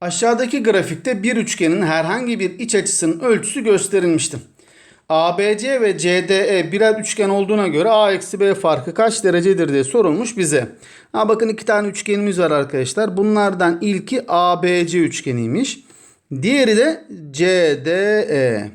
Aşağıdaki grafikte bir üçgenin herhangi bir iç açısının ölçüsü gösterilmiştir. ABC ve CDE birer üçgen olduğuna göre A eksi B farkı kaç derecedir diye sorulmuş bize. Ha bakın iki tane üçgenimiz var arkadaşlar. Bunlardan ilki ABC üçgeniymiş. Diğeri de CDE.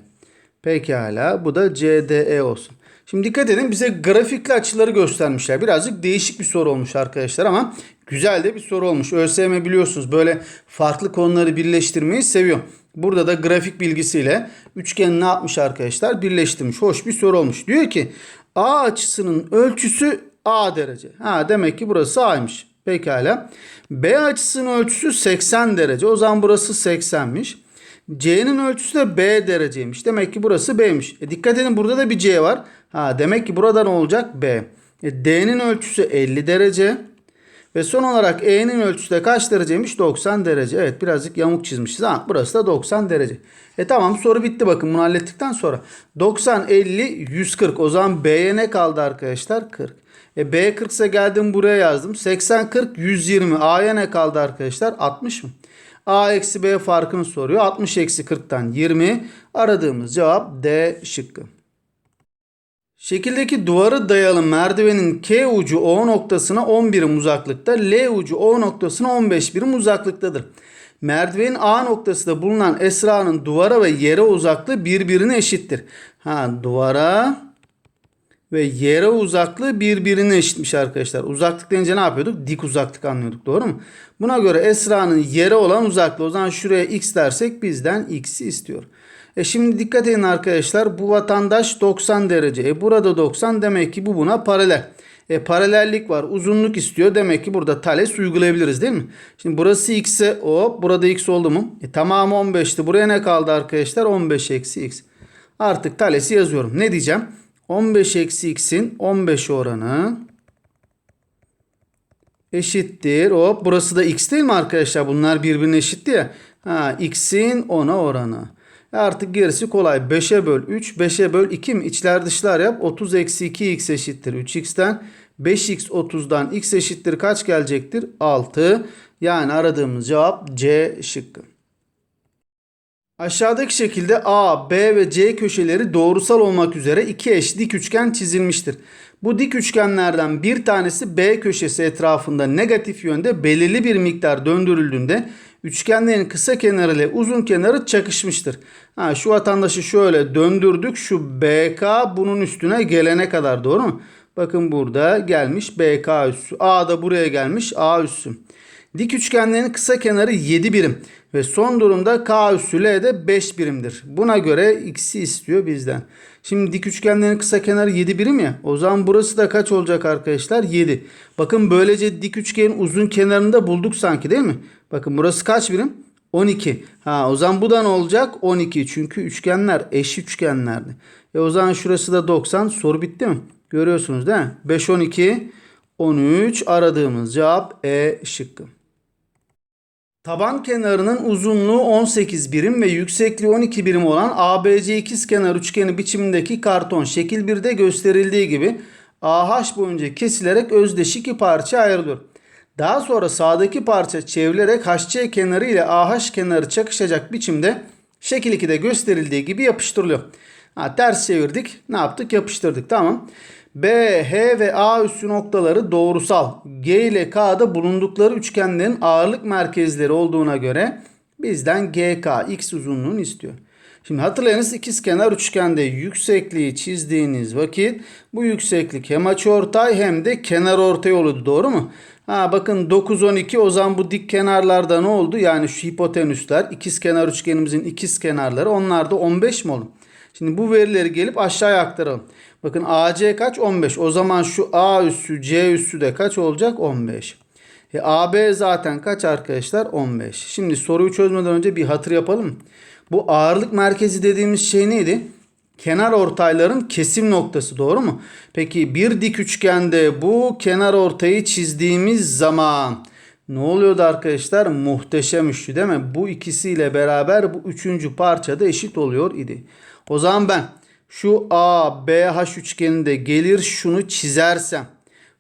Pekala bu da CDE olsun. Şimdi dikkat edin bize grafikli açıları göstermişler. Birazcık değişik bir soru olmuş arkadaşlar ama güzel de bir soru olmuş. ÖSYM biliyorsunuz böyle farklı konuları birleştirmeyi seviyor. Burada da grafik bilgisiyle üçgeni ne yapmış arkadaşlar? Birleştirmiş. Hoş bir soru olmuş. Diyor ki A açısının ölçüsü A derece. Ha demek ki burası A'ymış. Pekala. B açısının ölçüsü 80 derece. O zaman burası 80'miş. C'nin ölçüsü de B dereceymiş. Demek ki burası B'miş. E dikkat edin burada da bir C var. Ha demek ki burada ne olacak? B. E D'nin ölçüsü 50 derece. Ve son olarak E'nin ölçüsü de kaç dereceymiş? 90 derece. Evet birazcık yamuk çizmişiz. Ha burası da 90 derece. E tamam soru bitti bakın bunu hallettikten sonra. 90, 50, 140. O zaman B'ye ne kaldı arkadaşlar? 40. E B 40 ise geldim buraya yazdım. 80, 40, 120. A'ya ne kaldı arkadaşlar? 60 mı? A eksi B farkını soruyor. 60 eksi 40'tan 20. Aradığımız cevap D şıkkı. Şekildeki duvarı dayalı merdivenin K ucu O noktasına 10 birim uzaklıkta, L ucu O noktasına 15 birim uzaklıktadır. Merdivenin A noktasında bulunan Esra'nın duvara ve yere uzaklığı birbirine eşittir. Ha duvara ve yere uzaklığı birbirine eşitmiş arkadaşlar. Uzaklık deyince ne yapıyorduk? Dik uzaklık anlıyorduk doğru mu? Buna göre Esra'nın yere olan uzaklığı o zaman şuraya x dersek bizden x'i istiyor. E şimdi dikkat edin arkadaşlar bu vatandaş 90 derece. E burada 90 demek ki bu buna paralel. E paralellik var uzunluk istiyor demek ki burada Thales uygulayabiliriz değil mi? Şimdi burası x'e hop burada x oldu mu? E tamamı 15'ti. Buraya ne kaldı arkadaşlar? 15 eksi x. Artık Thales'i yazıyorum. Ne diyeceğim? 15 eksi x'in 15 oranı eşittir. Hop burası da x değil mi arkadaşlar? Bunlar birbirine eşitti ya. Ha, x'in 10'a oranı. Artık gerisi kolay. 5'e böl 3, 5'e böl 2 mi? İçler dışlar yap. 30 eksi 2x eşittir 3x'ten. 5x 30'dan x eşittir kaç gelecektir? 6. Yani aradığımız cevap C şıkkı. Aşağıdaki şekilde A, B ve C köşeleri doğrusal olmak üzere iki eş dik üçgen çizilmiştir. Bu dik üçgenlerden bir tanesi B köşesi etrafında negatif yönde belirli bir miktar döndürüldüğünde üçgenlerin kısa kenarı ile uzun kenarı çakışmıştır. Ha, şu vatandaşı şöyle döndürdük. Şu BK bunun üstüne gelene kadar doğru mu? Bakın burada gelmiş BK üssü. A da buraya gelmiş A üssü. Dik üçgenlerin kısa kenarı 7 birim ve son durumda K üssü L de 5 birimdir. Buna göre x'i istiyor bizden. Şimdi dik üçgenlerin kısa kenarı 7 birim ya. O zaman burası da kaç olacak arkadaşlar? 7. Bakın böylece dik üçgenin uzun kenarını da bulduk sanki değil mi? Bakın burası kaç birim? 12. Ha o zaman bu da ne olacak? 12. Çünkü üçgenler eş üçgenlerdi. E o zaman şurası da 90. Soru bitti mi? Görüyorsunuz değil mi? 5 12 13 aradığımız cevap E şıkkı. Taban kenarının uzunluğu 18 birim ve yüksekliği 12 birim olan ABC ikizkenar üçgeni biçimindeki karton şekil 1'de gösterildiği gibi AH boyunca kesilerek özdeş iki parça ayrılıyor. Daha sonra sağdaki parça çevrilerek HC kenarı ile AH kenarı çakışacak biçimde şekil 2'de gösterildiği gibi yapıştırılıyor. Ha, ters çevirdik. Ne yaptık? Yapıştırdık. Tamam. B, H ve A üssü noktaları doğrusal. G ile K'da bulundukları üçgenlerin ağırlık merkezleri olduğuna göre bizden GK x uzunluğunu istiyor. Şimdi hatırlayınız ikizkenar üçgende yüksekliği çizdiğiniz vakit bu yükseklik hem açıortay hem de kenar ortay oluyordu doğru mu? Ha bakın 9 12 o zaman bu dik kenarlarda ne oldu? Yani şu hipotenüsler ikizkenar üçgenimizin ikiz kenarları onlar da 15 mi oldu? Şimdi bu verileri gelip aşağıya aktaralım. Bakın AC kaç? 15. O zaman şu A üssü C üssü de kaç olacak? 15. E, AB zaten kaç arkadaşlar? 15. Şimdi soruyu çözmeden önce bir hatır yapalım. Bu ağırlık merkezi dediğimiz şey neydi? Kenar ortayların kesim noktası doğru mu? Peki bir dik üçgende bu kenar ortayı çizdiğimiz zaman ne oluyordu arkadaşlar? Muhteşem üçlü değil mi? Bu ikisiyle beraber bu üçüncü parçada eşit oluyor idi. O zaman ben şu A, B, H üçgeninde gelir şunu çizersem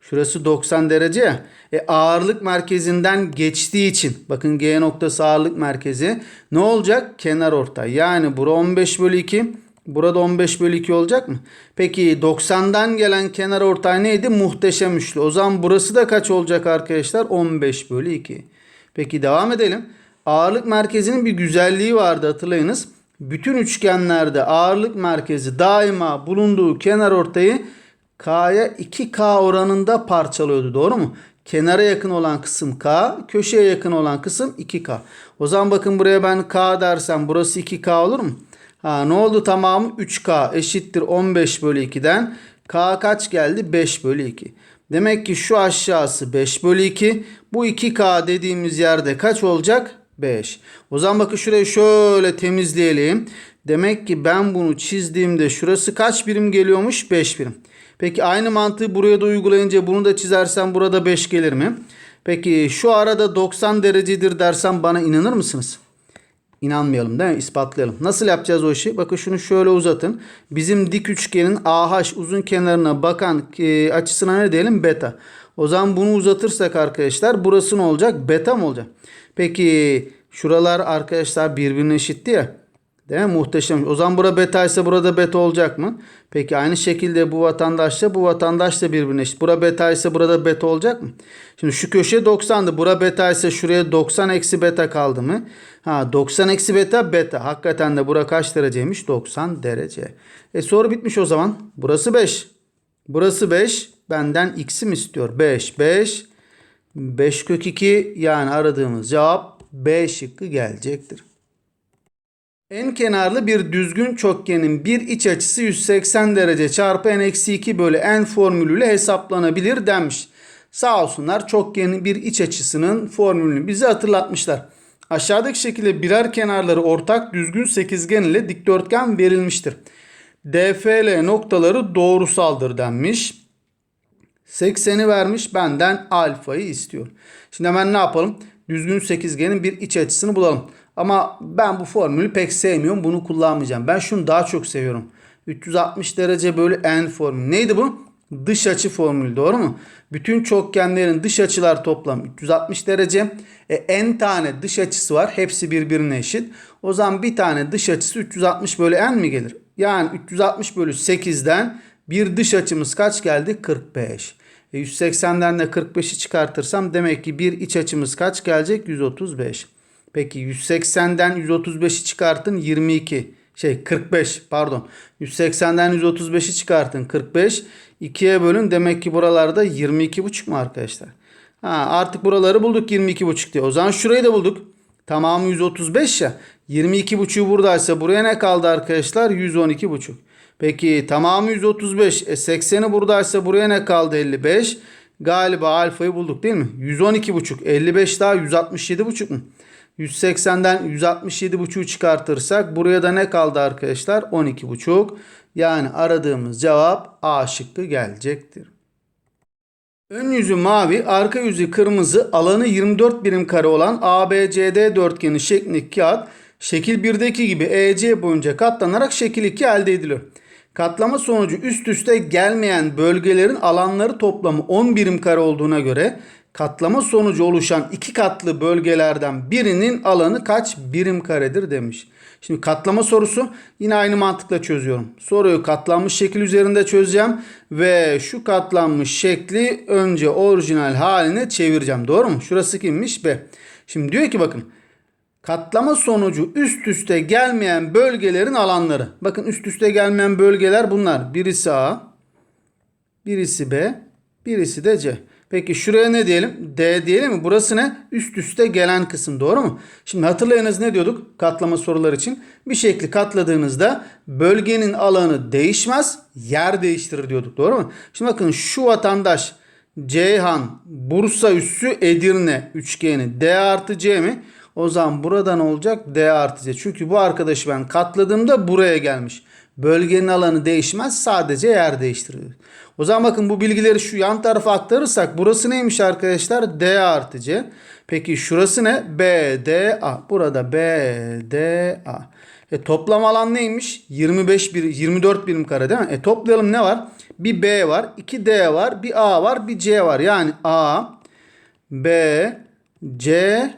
Şurası 90 derece ya. E ağırlık merkezinden geçtiği için bakın G noktası ağırlık merkezi ne olacak? Kenar ortay. Yani bura 15 bölü 2. Burada 15 bölü 2 olacak mı? Peki 90'dan gelen kenar ortay neydi? Muhteşem üçlü. O zaman burası da kaç olacak arkadaşlar? 15 bölü 2. Peki devam edelim. Ağırlık merkezinin bir güzelliği vardı hatırlayınız. Bütün üçgenlerde ağırlık merkezi daima bulunduğu kenar ortayı K'ya 2K oranında parçalıyordu. Doğru mu? Kenara yakın olan kısım K, köşeye yakın olan kısım 2K. O zaman bakın buraya ben K dersem burası 2K olur mu? Ha ne oldu tamamı 3K eşittir 15 bölü 2'den. K kaç geldi? 5 bölü 2. Demek ki şu aşağısı 5 bölü 2. Bu 2K dediğimiz yerde kaç olacak? 5. O zaman bakın şurayı şöyle temizleyelim. Demek ki ben bunu çizdiğimde şurası kaç birim geliyormuş? 5 birim. Peki aynı mantığı buraya da uygulayınca bunu da çizersem burada 5 gelir mi? Peki şu arada 90 derecedir dersem bana inanır mısınız? İnanmayalım değil mi? İspatlayalım. Nasıl yapacağız o işi? Bakın şunu şöyle uzatın. Bizim dik üçgenin AH uzun kenarına bakan e, açısına ne diyelim? Beta. O zaman bunu uzatırsak arkadaşlar burası ne olacak? Beta mı olacak? Peki şuralar arkadaşlar birbirine eşitti ya. Değil mi? Muhteşem. O zaman bura beta ise burada beta olacak mı? Peki aynı şekilde bu vatandaşla bu vatandaş da birbirine eşit. Bura beta ise burada beta olacak mı? Şimdi şu köşe 90'dı. Bura beta ise şuraya 90 eksi beta kaldı mı? Ha 90 eksi beta beta. Hakikaten de bura kaç dereceymiş? 90 derece. E soru bitmiş o zaman. Burası 5. Burası 5. Benden x'im istiyor. 5 5 5 kök 2 yani aradığımız cevap B şıkkı gelecektir. En kenarlı bir düzgün çokgenin bir iç açısı 180 derece çarpı n eksi 2 bölü n formülüyle hesaplanabilir denmiş. Sağ olsunlar çokgenin bir iç açısının formülünü bize hatırlatmışlar. Aşağıdaki şekilde birer kenarları ortak düzgün sekizgen ile dikdörtgen verilmiştir. DFL noktaları doğrusaldır denmiş. 80'i vermiş benden alfayı istiyor. Şimdi hemen ne yapalım? Düzgün sekizgenin bir iç açısını bulalım. Ama ben bu formülü pek sevmiyorum. Bunu kullanmayacağım. Ben şunu daha çok seviyorum. 360 derece bölü n formülü. Neydi bu? Dış açı formülü doğru mu? Bütün çokgenlerin dış açılar toplam 360 derece. E, n tane dış açısı var. Hepsi birbirine eşit. O zaman bir tane dış açısı 360 bölü n mi gelir? Yani 360 bölü 8'den bir dış açımız kaç geldi? 45. E 180'den de 45'i çıkartırsam demek ki bir iç açımız kaç gelecek? 135. Peki 180'den 135'i çıkartın 22. Şey 45 pardon. 180'den 135'i çıkartın 45. 2'ye bölün demek ki buralarda 22,5 mu arkadaşlar? Ha, artık buraları bulduk 22,5 diye. O zaman şurayı da bulduk. Tamamı 135 ya. 22,5'u buradaysa buraya ne kaldı arkadaşlar? 112,5. Peki tamamı 135. E 80'i buradaysa buraya ne kaldı? 55. Galiba alfayı bulduk değil mi? 112,5. 55 daha 167,5 mu? 180'den 167,5'u çıkartırsak buraya da ne kaldı arkadaşlar? 12,5. Yani aradığımız cevap A şıkkı gelecektir. Ön yüzü mavi, arka yüzü kırmızı, alanı 24 birim kare olan ABCD dörtgeni şeklindeki kağıt şekil 1'deki gibi EC boyunca katlanarak şekil 2 elde ediliyor. Katlama sonucu üst üste gelmeyen bölgelerin alanları toplamı 10 birim kare olduğuna göre katlama sonucu oluşan iki katlı bölgelerden birinin alanı kaç birim karedir demiş. Şimdi katlama sorusu yine aynı mantıkla çözüyorum. Soruyu katlanmış şekil üzerinde çözeceğim ve şu katlanmış şekli önce orijinal haline çevireceğim. Doğru mu? Şurası kimmiş? B. Şimdi diyor ki bakın katlama sonucu üst üste gelmeyen bölgelerin alanları. Bakın üst üste gelmeyen bölgeler bunlar. Birisi A, birisi B, birisi de C. Peki şuraya ne diyelim? D diyelim mi? Burası ne? Üst üste gelen kısım doğru mu? Şimdi hatırlayınız ne diyorduk katlama sorular için? Bir şekli katladığınızda bölgenin alanı değişmez, yer değiştirir diyorduk doğru mu? Şimdi bakın şu vatandaş Ceyhan, Bursa üssü Edirne üçgeni D artı C mi? O zaman buradan olacak D artı C. Çünkü bu arkadaşı ben katladığımda buraya gelmiş. Bölgenin alanı değişmez sadece yer değiştiriyor. O zaman bakın bu bilgileri şu yan tarafa aktarırsak burası neymiş arkadaşlar? D artı C. Peki şurası ne? B, D, A. Burada B, D, A. E toplam alan neymiş? 25 bir, 24 birim kare değil mi? E toplayalım ne var? Bir B var, iki D var, bir A var, bir C var. Yani A, B, C,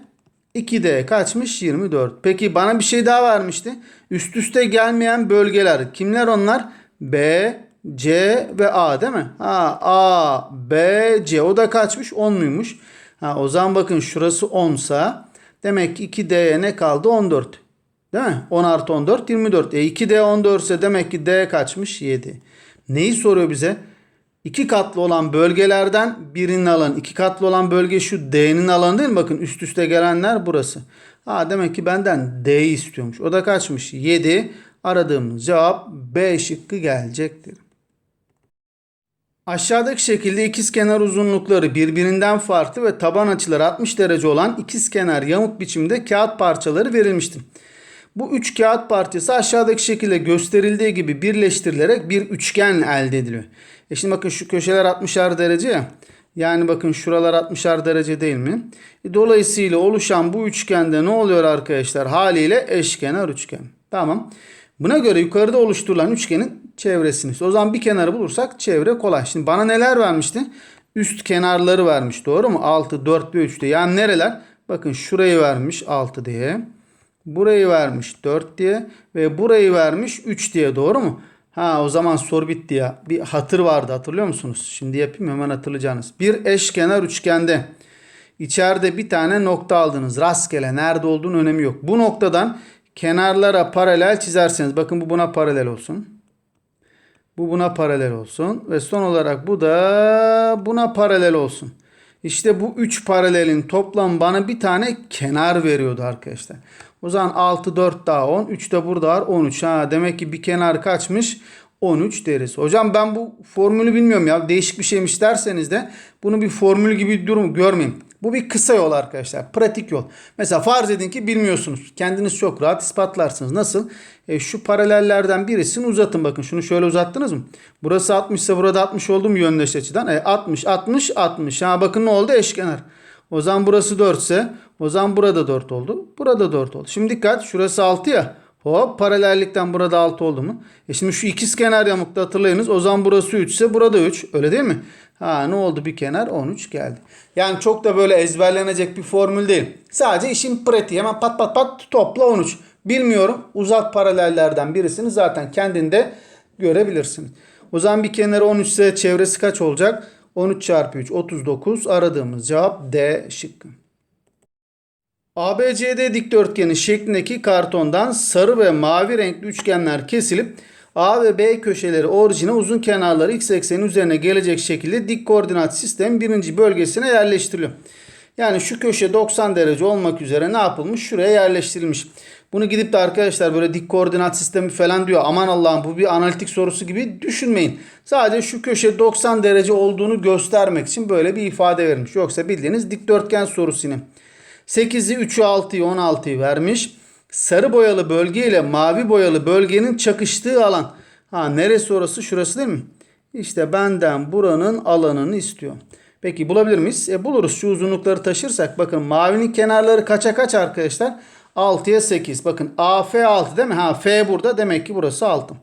2D kaçmış? 24. Peki bana bir şey daha vermişti. Üst üste gelmeyen bölgeler. Kimler onlar? B, C ve A değil mi? Ha, A, B, C. O da kaçmış? 10 muymuş? Ha, o zaman bakın şurası 10 sa demek ki 2D'ye ne kaldı? 14. Değil mi? 10 artı 14 24. E 2D 14 ise demek ki D kaçmış? 7. Neyi soruyor bize? İki katlı olan bölgelerden birinin alanı. iki katlı olan bölge şu D'nin alanı değil mi? Bakın üst üste gelenler burası. Ha demek ki benden D'yi istiyormuş. O da kaçmış? 7. Aradığımız cevap B şıkkı gelecektir. Aşağıdaki şekilde ikizkenar uzunlukları birbirinden farklı ve taban açıları 60 derece olan ikizkenar yamuk biçimde kağıt parçaları verilmiştir. Bu üç kağıt parçası aşağıdaki şekilde gösterildiği gibi birleştirilerek bir üçgen elde ediliyor. E şimdi bakın şu köşeler 60'ar derece ya. Yani bakın şuralar 60'ar derece değil mi? E dolayısıyla oluşan bu üçgende ne oluyor arkadaşlar? Haliyle eşkenar üçgen. Tamam. Buna göre yukarıda oluşturulan üçgenin çevresini. O zaman bir kenarı bulursak çevre kolay. Şimdi bana neler vermişti? Üst kenarları vermiş. Doğru mu? 6, 4 ve 3 diye. Yani nereler? Bakın şurayı vermiş 6 diye. Burayı vermiş 4 diye. Ve burayı vermiş 3 diye. Doğru mu? Ha o zaman soru bitti ya. Bir hatır vardı hatırlıyor musunuz? Şimdi yapayım hemen hatırlayacaksınız. Bir eşkenar üçgende içeride bir tane nokta aldınız. Rastgele nerede olduğunun önemi yok. Bu noktadan kenarlara paralel çizerseniz bakın bu buna paralel olsun. Bu buna paralel olsun ve son olarak bu da buna paralel olsun. İşte bu 3 paralelin toplam bana bir tane kenar veriyordu arkadaşlar. O zaman 6 4 daha 10. 3 de burada var 13. Ha, demek ki bir kenar kaçmış? 13 deriz. Hocam ben bu formülü bilmiyorum ya. Değişik bir şeymiş derseniz de bunu bir formül gibi durum görmeyin. Bu bir kısa yol arkadaşlar. Pratik yol. Mesela farz edin ki bilmiyorsunuz. Kendiniz çok rahat ispatlarsınız. Nasıl? E, şu paralellerden birisini uzatın. Bakın şunu şöyle uzattınız mı? Burası 60 ise burada 60 oldu mu yöndeş açıdan? E, 60, 60, 60. Ha bakın ne oldu? Eşkenar. O zaman burası 4 ise o zaman burada 4 oldu. Burada 4 oldu. Şimdi dikkat şurası 6 ya. Hop paralellikten burada 6 oldu mu? E şimdi şu ikiz kenar yamukta hatırlayınız. O zaman burası 3 ise burada 3. Öyle değil mi? Ha ne oldu bir kenar 13 geldi. Yani çok da böyle ezberlenecek bir formül değil. Sadece işin pratiği. Hemen pat pat pat topla 13. Bilmiyorum. Uzat paralellerden birisini zaten kendinde görebilirsiniz. O zaman bir kenarı 13 ise çevresi kaç olacak? 13 çarpı 3 39 aradığımız cevap D şıkkı. ABCD dikdörtgeni şeklindeki kartondan sarı ve mavi renkli üçgenler kesilip A ve B köşeleri orijine uzun kenarları x eksenin üzerine gelecek şekilde dik koordinat sistemi birinci bölgesine yerleştiriliyor. Yani şu köşe 90 derece olmak üzere ne yapılmış? Şuraya yerleştirilmiş. Bunu gidip de arkadaşlar böyle dik koordinat sistemi falan diyor. Aman Allah'ım bu bir analitik sorusu gibi düşünmeyin. Sadece şu köşe 90 derece olduğunu göstermek için böyle bir ifade vermiş. Yoksa bildiğiniz dikdörtgen sorusu yine. 8'i 3'ü 6'yı 16'yı vermiş. Sarı boyalı bölge ile mavi boyalı bölgenin çakıştığı alan. Ha neresi orası? Şurası değil mi? İşte benden buranın alanını istiyor. Peki bulabilir miyiz? E buluruz. Şu uzunlukları taşırsak bakın mavinin kenarları kaça kaç arkadaşlar? 6'ya 8. Bakın AF 6 değil mi? Ha F burada demek ki burası 6.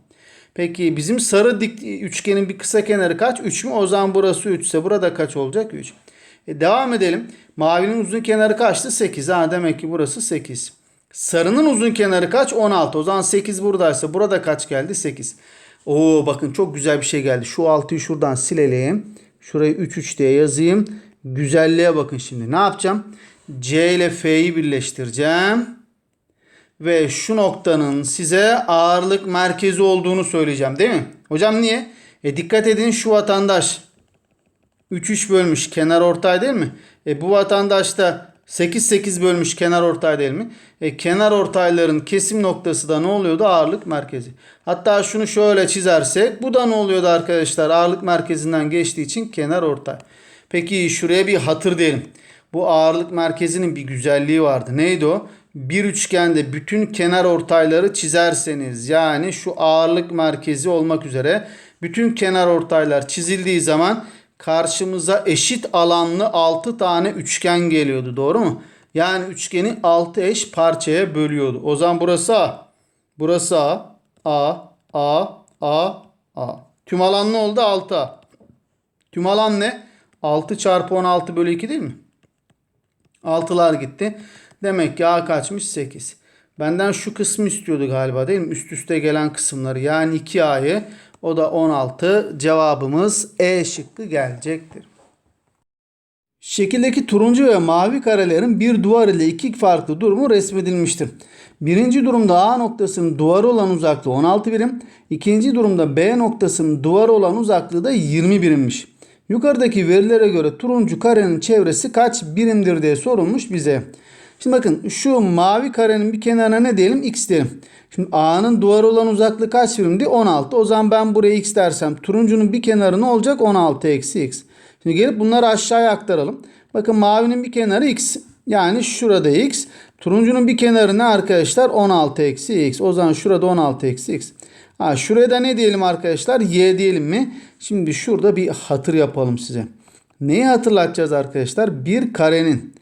Peki bizim sarı dik üçgenin bir kısa kenarı kaç? 3 mü? O zaman burası 3 ise burada kaç olacak? 3. E devam edelim. Mavinin uzun kenarı kaçtı? 8. Ha demek ki burası 8. Sarının uzun kenarı kaç? 16. O zaman 8 buradaysa burada kaç geldi? 8. Oo bakın çok güzel bir şey geldi. Şu 6'yı şuradan silelim. Şurayı 3 3 diye yazayım. Güzelliğe bakın şimdi. Ne yapacağım? C ile F'yi birleştireceğim. Ve şu noktanın size ağırlık merkezi olduğunu söyleyeceğim değil mi? Hocam niye? E dikkat edin şu vatandaş 3 3 bölmüş kenar ortay değil mi? E bu vatandaş da 8 8 bölmüş kenar ortay değil mi? E kenar ortayların kesim noktası da ne oluyordu? Ağırlık merkezi. Hatta şunu şöyle çizersek bu da ne oluyordu arkadaşlar? Ağırlık merkezinden geçtiği için kenar ortay. Peki şuraya bir hatır diyelim. Bu ağırlık merkezinin bir güzelliği vardı. Neydi o? Bir üçgende bütün kenar ortayları çizerseniz yani şu ağırlık merkezi olmak üzere bütün kenar ortaylar çizildiği zaman karşımıza eşit alanlı 6 tane üçgen geliyordu. Doğru mu? Yani üçgeni 6 eş parçaya bölüyordu. O zaman burası A. Burası A. A. A. A. A. Tüm alan ne oldu? 6A. Tüm alan ne? 6 çarpı 16 bölü 2 değil mi? 6'lar gitti. Demek ki A kaçmış? 8. Benden şu kısmı istiyordu galiba değil mi? Üst üste gelen kısımları. Yani 2A'yı. O da 16. Cevabımız E şıkkı gelecektir. Şekildeki turuncu ve mavi karelerin bir duvar ile iki farklı durumu resmedilmiştir. Birinci durumda A noktasının duvarı olan uzaklığı 16 birim. ikinci durumda B noktasının duvarı olan uzaklığı da 20 birimmiş. Yukarıdaki verilere göre turuncu karenin çevresi kaç birimdir diye sorulmuş bize. Şimdi bakın şu mavi karenin bir kenarına ne diyelim? X diyelim. Şimdi A'nın duvarı olan uzaklığı kaç birimdi? 16. O zaman ben buraya X dersem turuncunun bir kenarı ne olacak? 16 eksi X. Şimdi gelip bunları aşağıya aktaralım. Bakın mavinin bir kenarı X. Yani şurada X. Turuncunun bir kenarı ne arkadaşlar? 16 eksi X. O zaman şurada 16 eksi X. Ha, şuraya da ne diyelim arkadaşlar? Y diyelim mi? Şimdi şurada bir hatır yapalım size. Neyi hatırlatacağız arkadaşlar? Bir karenin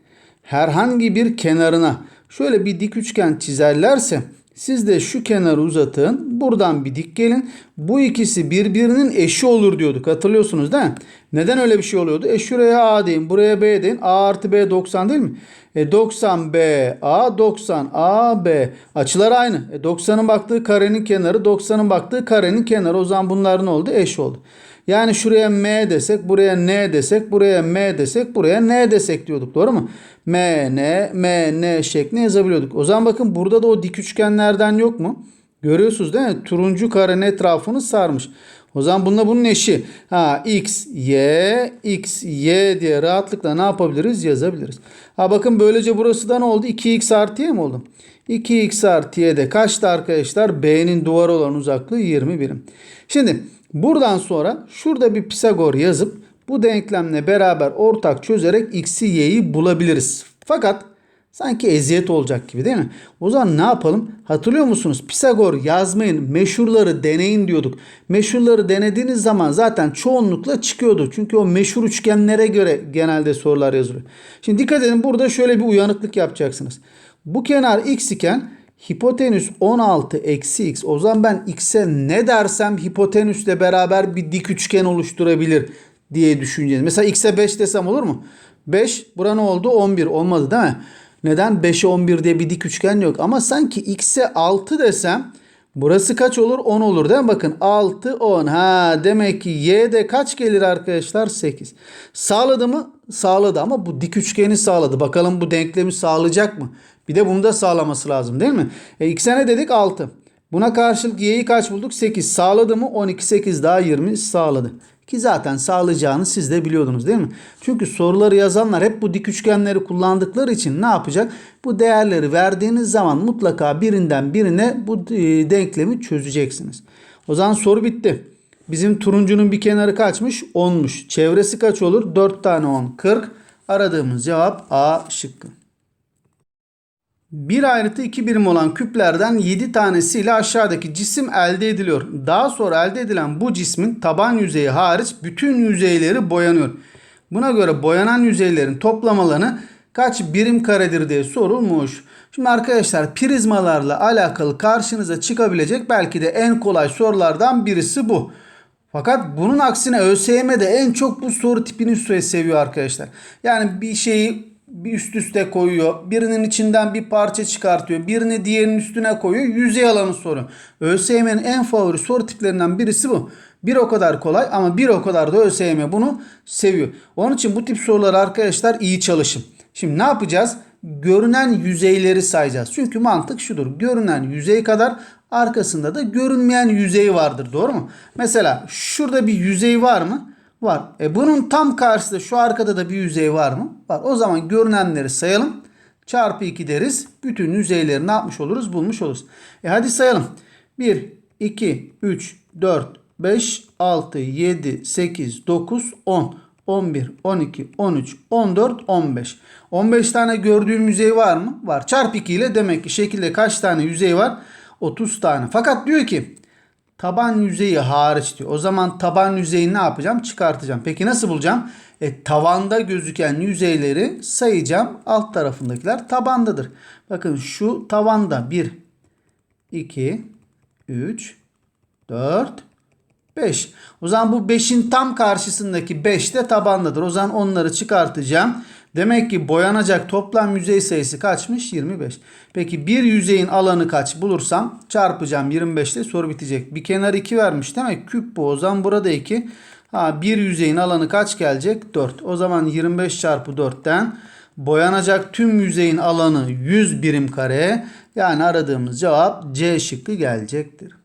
herhangi bir kenarına şöyle bir dik üçgen çizerlerse siz de şu kenarı uzatın. Buradan bir dik gelin. Bu ikisi birbirinin eşi olur diyorduk. Hatırlıyorsunuz değil mi? Neden öyle bir şey oluyordu? E şuraya A deyin. Buraya B deyin. A artı B 90 değil mi? E 90 B A 90 A B. Açılar aynı. E 90'ın baktığı karenin kenarı 90'ın baktığı karenin kenarı. O zaman bunlar ne oldu? Eş oldu. Yani şuraya M desek, buraya N desek, buraya M desek, buraya N desek diyorduk. Doğru mu? M, N, M, N şeklinde yazabiliyorduk. O zaman bakın burada da o dik üçgenlerden yok mu? Görüyorsunuz değil mi? Turuncu karenin etrafını sarmış. O zaman bununla bunun eşi. Ha x, y, x, y diye rahatlıkla ne yapabiliriz? Yazabiliriz. Ha bakın böylece burası da ne oldu? 2x artı y mi oldu? 2x artı y de kaçtı arkadaşlar? B'nin duvarı olan uzaklığı 20 birim. Şimdi buradan sonra şurada bir Pisagor yazıp bu denklemle beraber ortak çözerek x'i y'yi bulabiliriz. Fakat sanki eziyet olacak gibi değil mi? O zaman ne yapalım? Hatırlıyor musunuz? Pisagor yazmayın, meşhurları deneyin diyorduk. Meşhurları denediğiniz zaman zaten çoğunlukla çıkıyordu. Çünkü o meşhur üçgenlere göre genelde sorular yazılıyor. Şimdi dikkat edin burada şöyle bir uyanıklık yapacaksınız. Bu kenar x iken hipotenüs 16 eksi x. O zaman ben x'e ne dersem hipotenüsle beraber bir dik üçgen oluşturabilir diye düşüneceğiz. Mesela x'e 5 desem olur mu? 5 bura ne oldu? 11 olmadı değil mi? Neden? 5'e 11 diye bir dik üçgen yok. Ama sanki x'e 6 desem burası kaç olur? 10 olur değil mi? Bakın 6, 10. Ha demek ki y'de kaç gelir arkadaşlar? 8. Sağladı mı? Sağladı ama bu dik üçgeni sağladı. Bakalım bu denklemi sağlayacak mı? Bir de bunu da sağlaması lazım değil mi? E, x'e ne dedik? 6. Buna karşılık y'yi kaç bulduk? 8. Sağladı mı? 12, 8 daha 20 sağladı. Ki zaten sağlayacağını siz de biliyordunuz değil mi? Çünkü soruları yazanlar hep bu dik üçgenleri kullandıkları için ne yapacak? Bu değerleri verdiğiniz zaman mutlaka birinden birine bu e, denklemi çözeceksiniz. O zaman soru bitti. Bizim turuncunun bir kenarı kaçmış? 10'muş. Çevresi kaç olur? 4 tane 10. 40. Aradığımız cevap A şıkkı. Bir ayrıtı iki birim olan küplerden 7 tanesiyle aşağıdaki cisim elde ediliyor. Daha sonra elde edilen bu cismin taban yüzeyi hariç bütün yüzeyleri boyanıyor. Buna göre boyanan yüzeylerin toplam alanı kaç birim karedir diye sorulmuş. Şimdi arkadaşlar prizmalarla alakalı karşınıza çıkabilecek belki de en kolay sorulardan birisi bu. Fakat bunun aksine ÖSYM'de en çok bu soru tipini seviyor arkadaşlar. Yani bir şeyi bir üst üste koyuyor. Birinin içinden bir parça çıkartıyor. Birini diğerinin üstüne koyuyor. Yüzey alanı soru. ÖSYM'nin en favori soru tiplerinden birisi bu. Bir o kadar kolay ama bir o kadar da ÖSYM bunu seviyor. Onun için bu tip sorular arkadaşlar iyi çalışın. Şimdi ne yapacağız? Görünen yüzeyleri sayacağız. Çünkü mantık şudur. Görünen yüzey kadar arkasında da görünmeyen yüzey vardır. Doğru mu? Mesela şurada bir yüzey var mı? Var. E bunun tam karşısında şu arkada da bir yüzey var mı? Var. O zaman görünenleri sayalım. Çarpı 2 deriz. Bütün yüzeyleri ne yapmış oluruz? Bulmuş oluruz. E hadi sayalım. 1, 2, 3, 4, 5, 6, 7, 8, 9, 10, 11, 12, 13, 14, 15. 15 tane gördüğüm yüzey var mı? Var. Çarpı 2 ile demek ki şekilde kaç tane yüzey var? 30 tane. Fakat diyor ki Taban yüzeyi hariç diyor. O zaman taban yüzeyini ne yapacağım? Çıkartacağım. Peki nasıl bulacağım? E, tavanda gözüken yüzeyleri sayacağım. Alt tarafındakiler tabandadır. Bakın şu tavanda 1, 2, 3, 4, 5. O zaman bu 5'in tam karşısındaki 5 de tabandadır. O zaman onları çıkartacağım. Demek ki boyanacak toplam yüzey sayısı kaçmış? 25. Peki bir yüzeyin alanı kaç bulursam çarpacağım 25 ile soru bitecek. Bir kenar 2 vermiş demek küp bu. O zaman burada 2. Ha, bir yüzeyin alanı kaç gelecek? 4. O zaman 25 çarpı 4'ten boyanacak tüm yüzeyin alanı 100 birim kare. Yani aradığımız cevap C şıkkı gelecektir.